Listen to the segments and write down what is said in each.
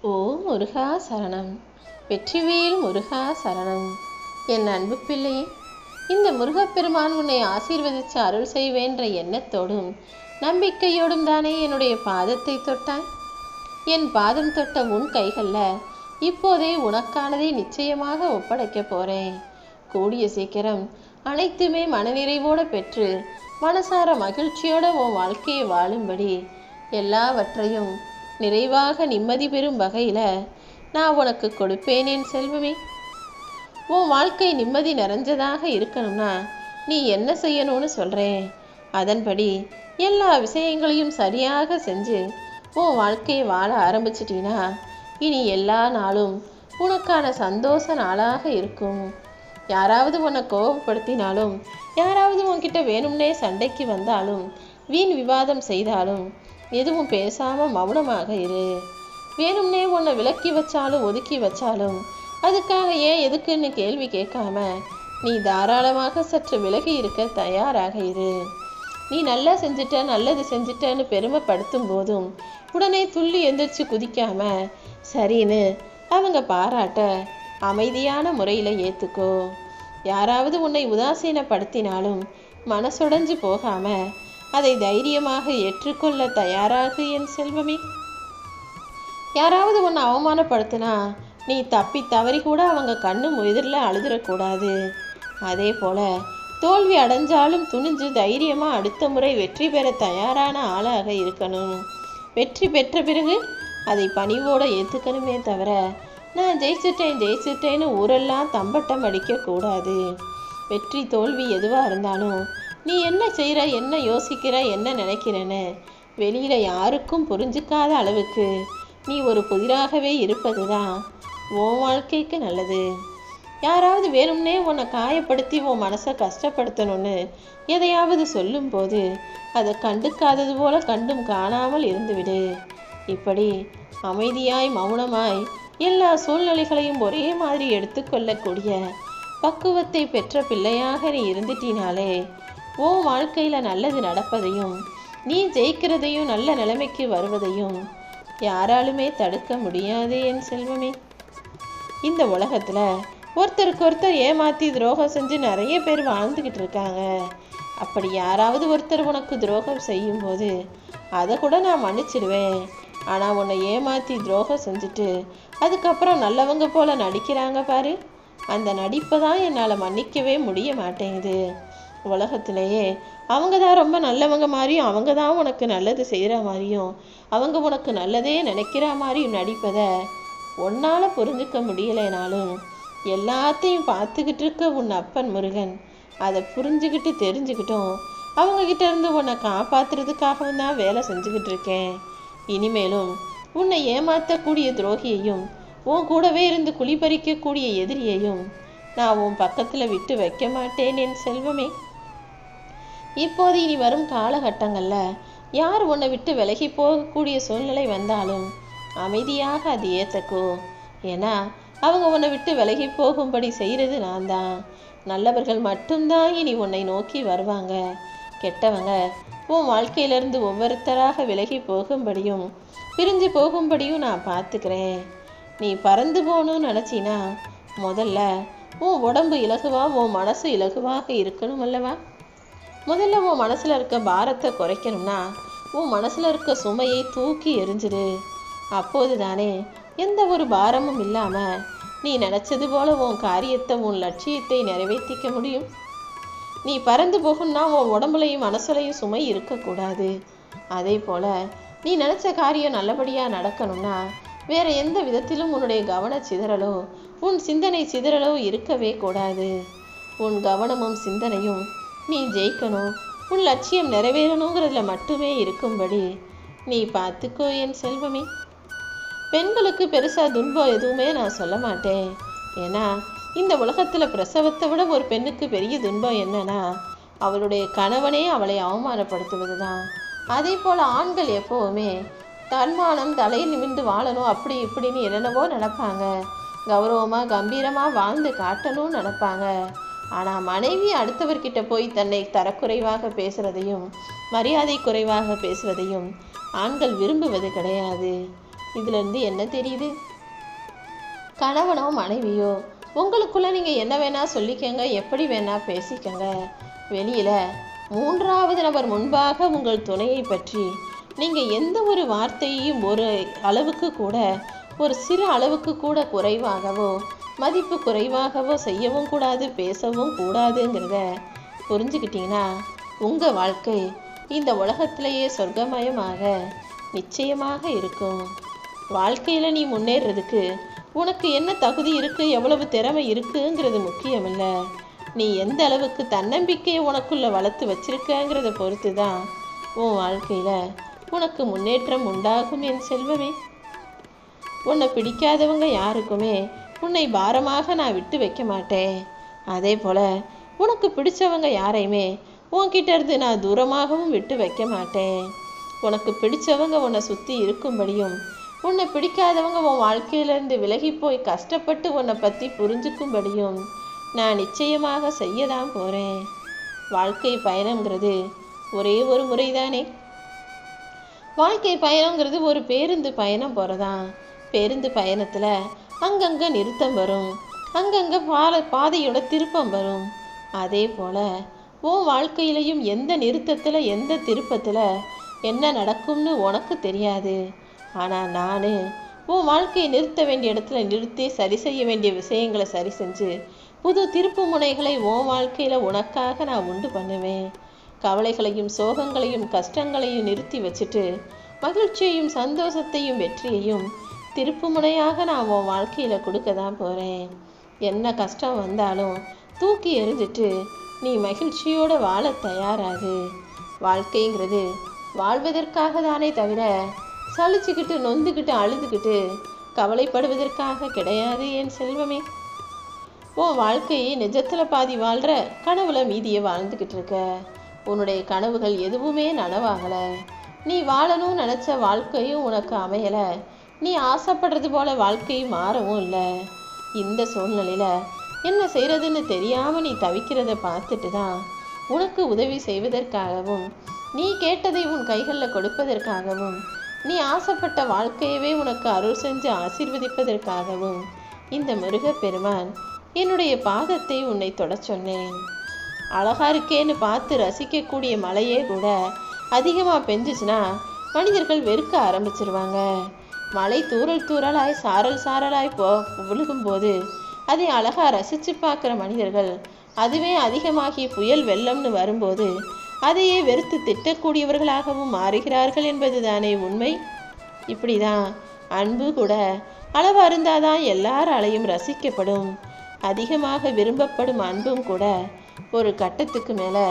ஓ முருகா சரணம். வெற்றிவேல் முருகா சரணம். என் அன்பு பிள்ளையே இந்த முருகப்பெருமான் உன்னை ஆசீர்வதித்து அருள் செய்வேன்ற எண்ணத்தோடும் நம்பிக்கையோடும் தானே என்னுடைய பாதத்தை தொட்டாய். என் பாதம் தொட்ட உன் கைகளில் இப்போதே உனக்கானதை நிச்சயமாக ஒப்படைக்க போறேன். கூடிய சீக்கிரம் அனைத்துமே மனநிறைவோடு பெற்று மனசார மகிழ்ச்சியோட உன் வாழ்க்கையை வாழும்படி எல்லாவற்றையும் நிறைவாக நிம்மதி பெறும் வகையில் நான் உனக்கு கொடுப்பேன் என் செல்வமே. உன் வாழ்க்கை நிம்மதி நிறைஞ்சதாக இருக்கணும்னா நீ என்ன செய்யணும்னு சொல்கிறேன் அதன்படி எல்லா விஷயங்களையும் சரியாக செஞ்சு உன் வாழ்க்கையை வாழ ஆரம்பிச்சிட்டினா இனி எல்லா நாளும் உனக்கான சந்தோஷ நாளாக இருக்கும். யாராவது உன்னை கோபப்படுத்தினாலும் யாராவது உன்கிட்ட வேணும்னே சண்டைக்கு வந்தாலும் வீண் விவாதம் செய்தாலும் எதுவும் பேசாமல் மௌனமாக இரு. வேணும்னே உன்னை விலக்கி வச்சாலும் ஒதுக்கி வச்சாலும் அதுக்காக ஏன் எதுக்குன்னு கேள்வி கேட்காம நீ தாராளமாக சற்று விலகி இருக்க தயாராக இரு. நீ நல்லா செஞ்சுட்ட நல்லது செஞ்சுட்டன்னு பெருமைப்படுத்தும் போதும் உடனே துள்ளி எந்திரிச்சு குதிக்காம சரின்னு அவங்க பாராட்ட அமைதியான முறையில் ஏற்றுக்கோ யாராவது உன்னை உதாசீனப்படுத்தினாலும் மனசுடைஞ்சு போகாமல் அதை தைரியமாக ஏற்றுக்கொள்ள தயாராகு என் செல்வமே. யாராவது உன்னை அவமானப்படுத்தினா நீ தப்பி தவறி கூட அவங்க கண்ணு எதிரில் அழுதுறக்கூடாது அதே போல தோல்வி அடைஞ்சாலும் துணிஞ்சு தைரியமாக அடுத்த முறை வெற்றி பெற தயாரான ஆளாக இருக்கணும். வெற்றி பெற்ற பிறகு அதை பணிவோடு ஏற்றுக்கணுமே தவிர நான் ஜெயிச்சிட்டேன் ஜெயிச்சிட்டேன்னு ஊரெல்லாம் தம்பட்டம் அடிக்கக்கூடாது. வெற்றி தோல்வி எதுவாக இருந்தாலும் நீ என்ன செய்கிற என்ன யோசிக்கிற என்ன நினைக்கிறேன்னு வெளியில் யாருக்கும் புரிஞ்சுக்காத அளவுக்கு நீ ஒரு புதிராகவே இருப்பது தான் உன் வாழ்க்கைக்கு நல்லது. யாராவது வேணும்னே உன்னை காயப்படுத்தி உன் மனசை கஷ்டப்படுத்தணும்னு எதையாவது சொல்லும்போது அதை கண்டுக்காதது போல கண்டும் காணாமல் இருந்துவிடு. இப்படி அமைதியாய் மௌனமாய் எல்லா சூழ்நிலைகளையும் ஒரே மாதிரி எடுத்துக்கொள்ளக்கூடிய பக்குவத்தை பெற்ற பிள்ளையாக நீ இருந்துட்டினாலே உன் வாழ்க்கையில் நல்லது நடப்பதையும் நீ ஜெயிக்கிறதையும் நல்ல நிலைமைக்கு வருவதையும் யாராலுமே தடுக்க முடியாது என் செல்வமே. இந்த உலகத்தில் ஒருத்தருக்கு ஒருத்தர் ஏமாற்றி துரோகம் செஞ்சு நிறைய பேர் வாழ்ந்துக்கிட்டு இருக்காங்க. அப்படி யாராவது ஒருத்தர் உனக்கு துரோகம் செய்யும்போது அதை கூட நான் மன்னிச்சிடுவேன். ஆனால் உன்னை ஏமாற்றி துரோகம் செஞ்சுட்டு அதுக்கப்புறம் நல்லவங்க போல நடிக்கிறாங்க பாரு. அந்த நடிப்பை தான் என்னால் மன்னிக்கவே முடிய மாட்டேங்குது. உலகத்திலேயே அவங்க தான் ரொம்ப நல்லவங்க மாதிரியும் அவங்க தான் உனக்கு நல்லது செய்கிற மாதிரியும் அவங்க உனக்கு நல்லதே நினைக்கிற மாதிரியும் நடிப்பதை உன்னால் புரிஞ்சுக்க முடியலைனாலும் எல்லாத்தையும் பார்த்துக்கிட்டு இருக்க உன் அப்பன் முருகன் அதை புரிஞ்சுக்கிட்டு தெரிஞ்சுக்கிட்டும் அவங்கக்கிட்ட இருந்து உன்னை காப்பாத்துறதுக்காகவும் தான் வேலை செஞ்சுக்கிட்டு இருக்கேன். இனிமேலும் உன்னை ஏமாற்றக்கூடிய துரோகியையும் உன் கூடவே இருந்து குளிபறிக்கக்கூடிய எதிரியையும் நான் உன் பக்கத்தில் விட்டு வைக்க மாட்டேன் என் செல்வமே. இப்போது இனி வரும் காலகட்டங்களில் யார் உன்னை விட்டு விலகி போகக்கூடிய சூழ்நிலை வந்தாலும் அமைதியாக அது ஏற்றக்கோ ஏன்னா அவங்க உன்னை விட்டு விலகி போகும்படி செய்கிறது நான் தான் நல்லவர்கள் மட்டும்தான் இனி உன்னை நோக்கி வருவாங்க. கெட்டவங்க உன் வாழ்க்கையிலிருந்து ஒவ்வொருத்தராக விலகி போகும்படியும் பிரிஞ்சு போகும்படியும் நான் பார்த்துக்கிறேன். நீ பறந்து போகணும்னு நினச்சினா முதல்ல உன் உடம்பு இலகுவா உன் மனசு இலகுவாக இருக்கணும் அல்லவா? முதல்ல உன் மனசில் இருக்க பாரத்தை குறைக்கணும்னா உன் மனசில் இருக்க சுமையை தூக்கி எரிஞ்சிரு அப்போது தானே எந்த ஒரு பாரமும் இல்லாமல் நீ நினச்சது போல உன் காரியத்தை உன் லட்சியத்தை நிறைவேற்றிக்க முடியும். நீ பறந்து போகும்னா உன் உடம்புலையும் மனசுலையும் சுமை இருக்கக்கூடாது. அதே போல் நீ நினச்ச காரியம் நல்லபடியாக நடக்கணும்னா வேற எந்த விதத்திலும் உன்னுடைய கவன சிதறலோ உன் சிந்தனை சிதறலோ இருக்கவே கூடாது. உன் கவனமும் சிந்தனையும் நீ ஜெயிக்கணும். உன் லட்சியம் நிறைவேறணுங்கிறதுல மட்டுமே இருக்கும்படி. நீ பார்த்துக்கோ என் செல்வமே. பெண்களுக்கு பெருசாக துன்பம் எதுவுமே நான் சொல்ல மாட்டேன். ஏன்னா இந்த உலகத்தில் பிரசவத்தை விட ஒரு பெண்ணுக்கு பெரிய துன்பம் என்னன்னா அவளுடைய கணவனே அவளை அவமானப்படுத்துவது தான் அதே போல் ஆண்கள் எப்போவுமே தன்மானம் தலையில் நிமிந்து வாழணும் அப்படி இப்படின்னு என்னென்னவோ நினப்பாங்க. கௌரவமாக கம்பீரமாக வாழ்ந்து காட்டணும்னு நினப்பாங்க. ஆனால் மனைவி அடுத்தவர்கிட்ட போய் தன்னை தரக்குறைவாக பேசுகிறதையும் மரியாதை குறைவாக பேசுவதையும் ஆண்கள் விரும்புவது கிடையாது. இதிலிருந்து என்ன தெரியுது? கணவனோ மனைவியோ உங்களுக்குள்ள நீங்கள் என்ன வேணா சொல்லிக்கங்க எப்படி வேணா பேசிக்கங்க. வெளியில் மூன்றாவது நபர் முன்பாக உங்கள் துணையை பற்றி நீங்கள் எந்த ஒரு வார்த்தையையும் ஒரு அளவுக்கு கூட ஒரு சிறு அளவுக்கு கூட குறைவாகவோ மதிப்பு குறைவாகவோ செய்யவும் கூடாது பேசவும் கூடாதுங்கிறத புரிஞ்சுக்கிட்டீங்கன்னா உங்கள் வாழ்க்கை இந்த உலகத்திலேயே சொர்க்கமயமாக நிச்சயமாக இருக்கும். வாழ்க்கையில் நீ முன்னேறதுக்கு உனக்கு என்ன தகுதி இருக்குது எவ்வளவு திறமை இருக்குங்கிறது முக்கியமில்ல. நீ எந்த அளவுக்கு தன்னம்பிக்கையை உனக்குள்ளே வளர்த்து வச்சிருக்கங்கிறத பொறுத்து தான் உன் வாழ்க்கையில் உனக்கு முன்னேற்றம் உண்டாகும் என் செல்வமே. உன்னை பிடிக்காதவங்க யாருக்குமே உன்னை பாரமாக நான் விட்டு வைக்க மாட்டேன். அதே போல் உனக்கு பிடிச்சவங்க யாரையுமே உன்கிட்ட இருந்து நான் தூரமாகவும் விட்டு வைக்க மாட்டேன். உனக்கு பிடிச்சவங்க உன்னை சுற்றி இருக்கும்படியும் உன்னை பிடிக்காதவங்க உன் வாழ்க்கையிலேருந்து விலகி போய் கஷ்டப்பட்டு உன்னை பற்றி புரிஞ்சுக்கும்படியும் நான் நிச்சயமாக செய்ய தான் போகிறேன் வாழ்க்கை பயணங்கிறது ஒரே ஒரு முறைதானே. வாழ்க்கை பயணங்கிறது ஒரு பேருந்து பயணம் போகிறதான் பேருந்து பயணத்தில் அங்கங்கே நிறுத்தம் வரும். அங்கங்கே பால பாதையோட திருப்பம் வரும். அதே போல் உன் வாழ்க்கையிலையும் எந்த நிறுத்தத்தில் எந்த திருப்பத்தில் என்ன நடக்கும்னு உனக்கு தெரியாது. ஆனால் நான் உன் வாழ்க்கையை நிறுத்த வேண்டிய இடத்துல நிறுத்தி சரி செய்ய வேண்டிய விஷயங்களை சரி செஞ்சு புது திருப்பு முனைகளை உன் வாழ்க்கையில் உனக்காக நான் உண்டு பண்ணுவேன். கவலைகளையும் சோகங்களையும் கஷ்டங்களையும் நிறுத்தி வச்சுட்டு மகிழ்ச்சியையும் சந்தோஷத்தையும் வெற்றியையும் திருப்பு முனையாக நான் உன் வாழ்க்கையில் கொடுக்க தான் போகிறேன் என்ன கஷ்டம் வந்தாலும் தூக்கி எறிஞ்சிட்டு நீ மகிழ்ச்சியோடு வாழ தயாராகு. வாழ்க்கைங்கிறது வாழ்வதற்காக தானே தவிர சலிச்சுக்கிட்டு நொந்துக்கிட்டு அழுதுகிட்டு கவலைப்படுவதற்காக கிடையாது என் செல்வமே. உன் வாழ்க்கையை நிஜத்தில் பாதி வாழ்கிற கனவுல மீதியை வாழ்ந்துக்கிட்டு இருக்க. உன்னுடைய கனவுகள் எதுவுமே நனவாகலை. நீ வாழணும்னு நினச்ச வாழ்க்கையும் உனக்கு அமையலை. நீ ஆசைப்படுறது போல வாழ்க்கை மாறவும் இல்லை. இந்த சூழ்நிலையில் என்ன செய்கிறதுன்னு தெரியாமல் நீ தவிக்கிறத பார்த்துட்டு தான் உனக்கு உதவி செய்வதற்காகவும் நீ கேட்டதை உன் கைகளில் கொடுப்பதற்காகவும் நீ ஆசைப்பட்ட வாழ்க்கையவே உனக்கு அருள் செஞ்சு ஆசீர்வதிப்பதற்காகவும் இந்த முருகப்பெருமான் என்னுடைய பாதத்தை உன்னை தொட சொன்னேன். அழகா இருக்கேன்னு பார்த்து ரசிக்கக்கூடிய மலையே கூட அதிகமாக பெஞ்சிச்சுன்னா மனிதர்கள் வெறுக்க ஆரம்பிச்சிருவாங்க. மலை தூறல் தூறலாய் சாரல் சாரலாய் போ விழுகும்போது அதை அழகா ரசித்து பார்க்குற மனிதர்கள். அதுவே அதிகமாகி புயல் வெள்ளம்னு வரும்போது அதையே வெறுத்து திட்டக்கூடியவர்களாகவும் மாறுகிறார்கள் என்பதுதானே உண்மை? இப்படிதான் அன்பு கூட அளவு அருந்தாதான் எல்லாராலையும் ரசிக்கப்படும். அதிகமாக விரும்பப்படும் அன்பும் கூட ஒரு கட்டத்துக்கு மேலே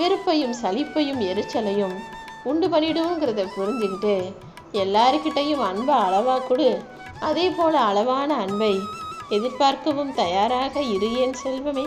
வெறுப்பையும் சலிப்பையும் எரிச்சலையும் உண்டு பண்ணிடுங்கிறத புரிஞ்சுக்கிட்டு எல்லாருக்கிட்டையும் அன்பை அளவா கொடு. அதே போல அளவான அன்பை எதிர்பார்க்கவும் தயாராக இரு என் செல்வமே.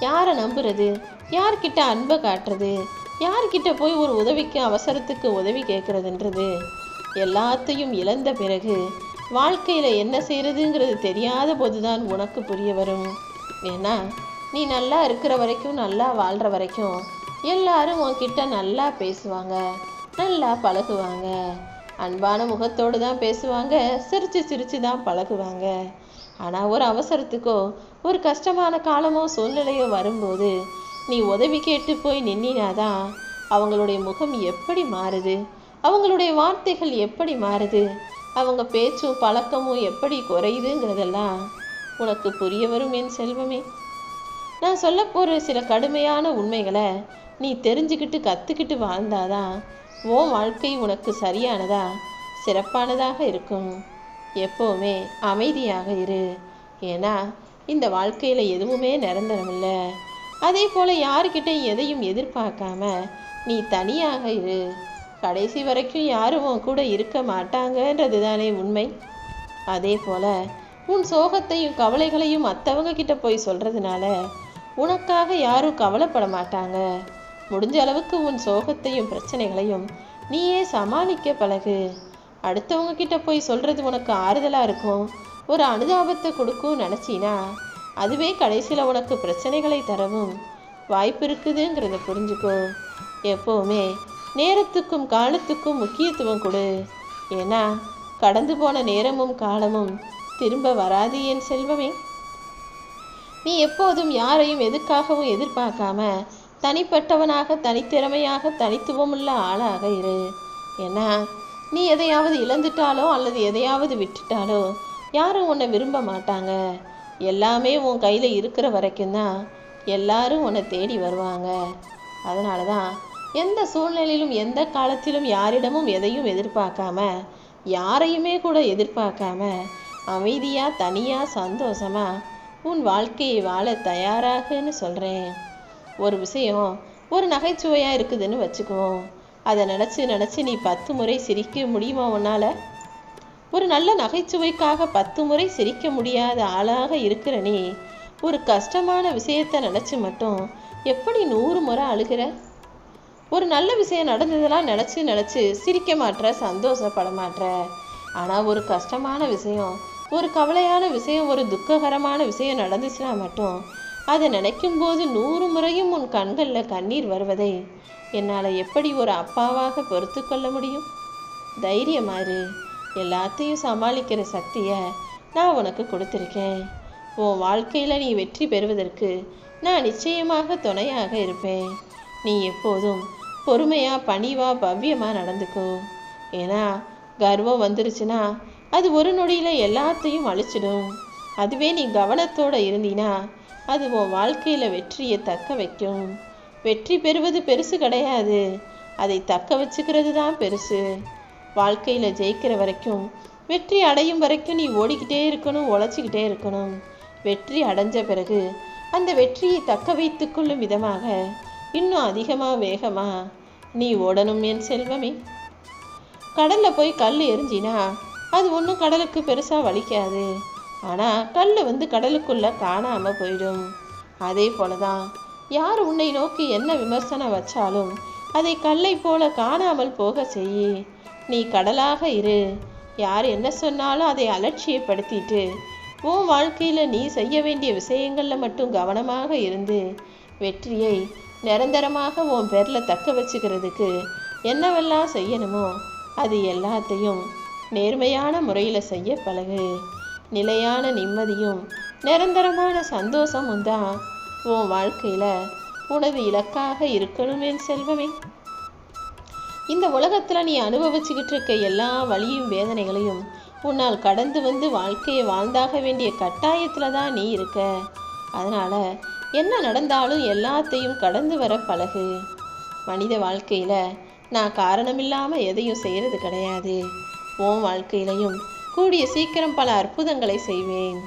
யாரை நம்புறது? யார்கிட்ட அன்பை காட்டுறது? யார்கிட்ட போய் ஒரு உதவிக்கு அவசரத்துக்கு உதவி கேட்குறதுன்றது? எல்லாத்தையும் இழந்த பிறகு வாழ்க்கையில் என்ன செய்கிறதுங்கிறது தெரியாத போதுதான் உனக்கு புரிய வரும். ஏன்னா நீ நல்லா இருக்கிற வரைக்கும் நல்லா வாழ்கிற வரைக்கும் எல்லாரும் உன்கிட்ட நல்லா பேசுவாங்க. நல்லா பழகுவாங்க. அன்பான முகத்தோடு தான் பேசுவாங்க. சிரித்து சிரித்து தான் பழகுவாங்க. ஆனால் ஒரு அவசரத்துக்கோ ஒரு கஷ்டமான காலமோ சூழ்நிலையோ வரும்போது நீ உதவி கேட்டு போய் நின்னினாதான் அவங்களுடைய முகம் எப்படி மாறுது? அவங்களுடைய வார்த்தைகள் எப்படி மாறுது? அவங்க பேச்சும் பழக்கமும் எப்படி குறையுதுங்கிறதெல்லாம் உனக்கு புரிய வரும் என் செல்வமே. நான் சொல்ல போகிற சில கடுமையான உண்மைகளை நீ தெரிஞ்சுக்கிட்டு கற்றுக்கிட்டு வாழ்ந்தாதான் உன் வாழ்க்கை உனக்கு சரியானதா? சிறப்பானதாக இருக்கும். எப்போவுமே அமைதியாக இரு. ஏன்னா இந்த வாழ்க்கையில் எதுவுமே நிரந்தரமில்ல. அதே போல் யாருக்கிட்ட எதையும் எதிர்பார்க்காம நீ தனியாக இரு. கடைசி வரைக்கும் யாரும் உன் கூட இருக்க மாட்டாங்கன்றது தானே உண்மை? அதே போல் உன் சோகத்தையும் கவலைகளையும் மற்றவங்க கிட்ட போய் சொல்கிறதுனால உனக்காக யாரும் கவலைப்பட மாட்டாங்க. முடிஞ்ச அளவுக்கு உன் சோகத்தையும் பிரச்சனைகளையும் நீயே சமாளிக்க பழகு. அடுத்தவங்க கிட்ட போய் சொல்கிறது உனக்கு ஆறுதலாக இருக்கும். ஒரு அனுதாபத்தை கொடுக்கும் நினச்சினா அதுவே கடைசியில் உனக்கு பிரச்சனைகளை தரவும் வாய்ப்பு இருக்குதுங்கிறத புரிஞ்சுக்கோ. எப்போவுமே நேரத்துக்கும் காலத்துக்கும் முக்கியத்துவம் கொடு. ஏன்னா கடந்து போன நேரமும் காலமும் திரும்ப வராது என் செல்வமே. நீ எப்போதும் யாரையும் எதுக்காகவும் எதிர்பார்க்காம தனிப்பட்டவனாக தனித்திறமையாக தனித்துவமுள்ள ஆளாக இரு. ஏன்னா நீ எதையாவது இழந்துட்டாலோ அல்லது எதையாவது விட்டுட்டாலோ யாரும் உன்னை விரும்ப மாட்டாங்க. எல்லாமே உன் கையில் இருக்கிற வரைக்கும் தான் எல்லாரும் உன்னை தேடி வருவாங்க. அதனால தான் எந்த சூழ்நிலையிலும் எந்த காலத்திலும் யாரிடமும் எதையும் எதிர்பார்க்காம யாரையுமே கூட எதிர்பார்க்காம அமைதியாக தனியாக சந்தோஷமாக உன் வாழ்க்கையை வாழ தயாராகுன்னு சொல்கிறேன் ஒரு விஷயம் ஒரு நகைச்சுவையாக இருக்குதுன்னு வச்சுக்குவோம். அதை நினச்சி நினச்சி நீ பத்து முறை சிரிக்க முடியுமா உன்னால்? ஒரு நல்ல நகைச்சுவைக்காக பத்து முறை சிரிக்க முடியாத ஆளாக இருக்கிற நீ ஒரு கஷ்டமான விஷயத்தை நினச்சி மட்டும் எப்படி நூறு முறை அழுகிற? ஒரு நல்ல விஷயம் நடந்ததெல்லாம் நினச்சி நினச்சி சிரிக்க மாட்டுற சந்தோஷப்பட மாட்டுற ஆனால் ஒரு கஷ்டமான விஷயம் ஒரு கவலையான விஷயம் ஒரு துக்ககரமான விஷயம் நடந்துச்சுன்னா மட்டும் அதை நினைக்கும் போது நூறு முறையும் உன் கண்களில் கண்ணீர் வருவதை. என்னால் எப்படி ஒரு அப்பாவாக பொறுத்து கொள்ள முடியும்? தைரியமாறு எல்லாத்தையும் சமாளிக்கிற சக்தியை நான் உனக்கு கொடுத்துருக்கேன். உன் வாழ்க்கையில் நீ வெற்றி பெறுவதற்கு நான் நிச்சயமாக துணையாக இருப்பேன். நீ எப்போதும் பொறுமையாக பணிவாக பவ்யமாக நடந்துக்கோ. ஏன்னா கர்வம் வந்துருச்சுன்னா அது ஒரு நொடியில் எல்லாத்தையும் அழிச்சிடும். அதுவே நீ கவனத்தோடு இருந்தீனா அது உன் வாழ்க்கையில் வெற்றியை தக்க வைக்கும். வெற்றி பெறுவது பெருசு கிடையாது. அதை தக்க வச்சுக்கிறது தான் பெருசு. வாழ்க்கையில் ஜெயிக்கிற வரைக்கும் வெற்றி அடையும் வரைக்கும் நீ ஓடிக்கிட்டே இருக்கணும் உழைச்சிக்கிட்டே இருக்கணும். வெற்றி அடைஞ்ச பிறகு அந்த வெற்றியை தக்க வைத்து கொள்ளும் விதமாக இன்னும் அதிகமாக வேகமாக நீ ஓடணும் என் செல்வமே. கடலில் போய் கல் எரிஞ்சினா அது ஒன்றும் கடலுக்கு பெருசாக வலிக்காது. ஆனால் கல் வந்து கடலுக்குள்ளே காணாமல் போயிடும். அதே போல தான் யார் உன்னை நோக்கி என்ன விமர்சனம் வச்சாலும் அதை கல்லை போல காணாமல் போக செய் நீ கடலாக இரு. யார் என்ன சொன்னாலும் அதை அலட்சியப்படுத்திட்டு உன் வாழ்க்கையில் நீ செய்ய வேண்டிய விஷயங்களில் மட்டும் கவனமாக இருந்து வெற்றியை நிரந்தரமாக உன் பேரில் தக்க வச்சுக்கிறதுக்கு என்னவெல்லாம் செய்யணுமோ அது எல்லாத்தையும் நேர்மையான முறையில் செய்ய பழகு. நிலையான நிம்மதியும் நிரந்தரமான சந்தோஷமும் தான் உன் வாழ்க்கையில் உனது இலக்காக இருக்கணுமே செல்வமே. இந்த உலகத்தில் நீ அனுபவிச்சுக்கிட்டு இருக்க எல்லா வழியும் வேதனைகளையும் உன்னால் கடந்து வந்து வாழ்க்கையை வாழ்ந்தாக வேண்டிய கட்டாயத்தில் தான் நீ இருக்க. அதனால் என்ன நடந்தாலும் எல்லாத்தையும் கடந்து வர பழகு. மனித வாழ்க்கையில் நான் காரணமில்லாமல் எதையும் செய்கிறது கிடையாது. உன் வாழ்க்கையிலையும் கூடிய சீக்கிரம் பல அற்புதங்களை செய்வேன்.